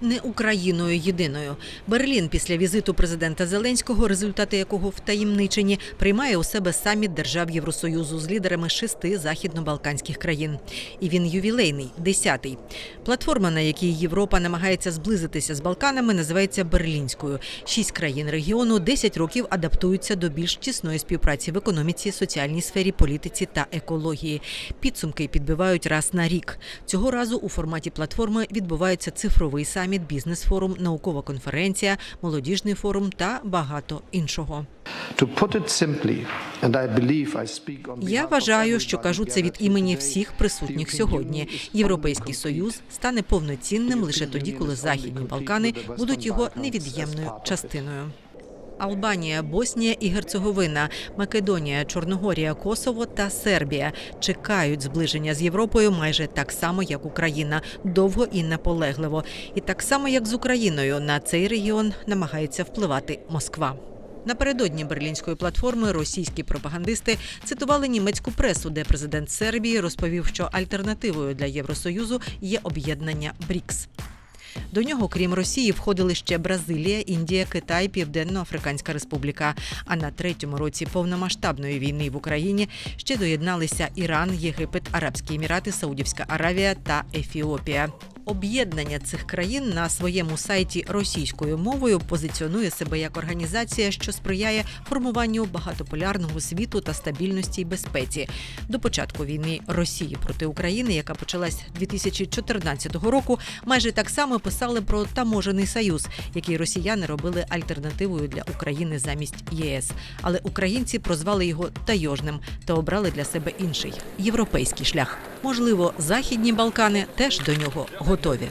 не Україною єдиною. Берлін після візиту президента Зеленського, результати якого втаємничені, приймає у себе саміт держав Євросоюзу з лідерами шести західно-балканських країн. І він ювілейний, десятий. Платформа, на якій Європа намагається зблизитися з Балканами, називається Берлінською. Шість країн регіону 10 років адаптуються до більш тісної співпраці в економіці, соціальній сфері, політиці та екології. Підсумки підбивають раз на рік. Цього разу у форматі платформи відбувається цифровий саміт, бізнес-форум, наукова конференція, молодіжний форум та багато іншого. Я вважаю, що кажу це від імені всіх присутніх сьогодні. Європейський союз стане повноцінним лише тоді, коли західні Балкани будуть його невід'ємною частиною. Албанія, Боснія і Герцеговина, Македонія, Чорногорія, Косово та Сербія чекають зближення з Європою майже так само, як Україна, довго і наполегливо. І так само, як з Україною, на цей регіон намагається впливати Москва. Напередодні берлінської платформи російські пропагандисти цитували німецьку пресу, де президент Сербії розповів, що альтернативою для Євросоюзу є об'єднання БРІКС. До нього, крім Росії, входили ще Бразилія, Індія, Китай, Південно-Африканська Республіка. А на третьому році повномасштабної війни в Україні ще доєдналися Іран, Єгипет, Арабські Емірати, Саудівська Аравія та Ефіопія. Об'єднання цих країн на своєму сайті російською мовою позиціонує себе як організація, що сприяє формуванню багатополярного світу та стабільності й безпеці. До початку війни Росії проти України, яка почалась 2014 року, майже так само писали про таможений союз, який росіяни робили альтернативою для України замість ЄС. Але українці прозвали його тайожним та обрали для себе інший європейський шлях. Можливо, західні Балкани теж до нього готові.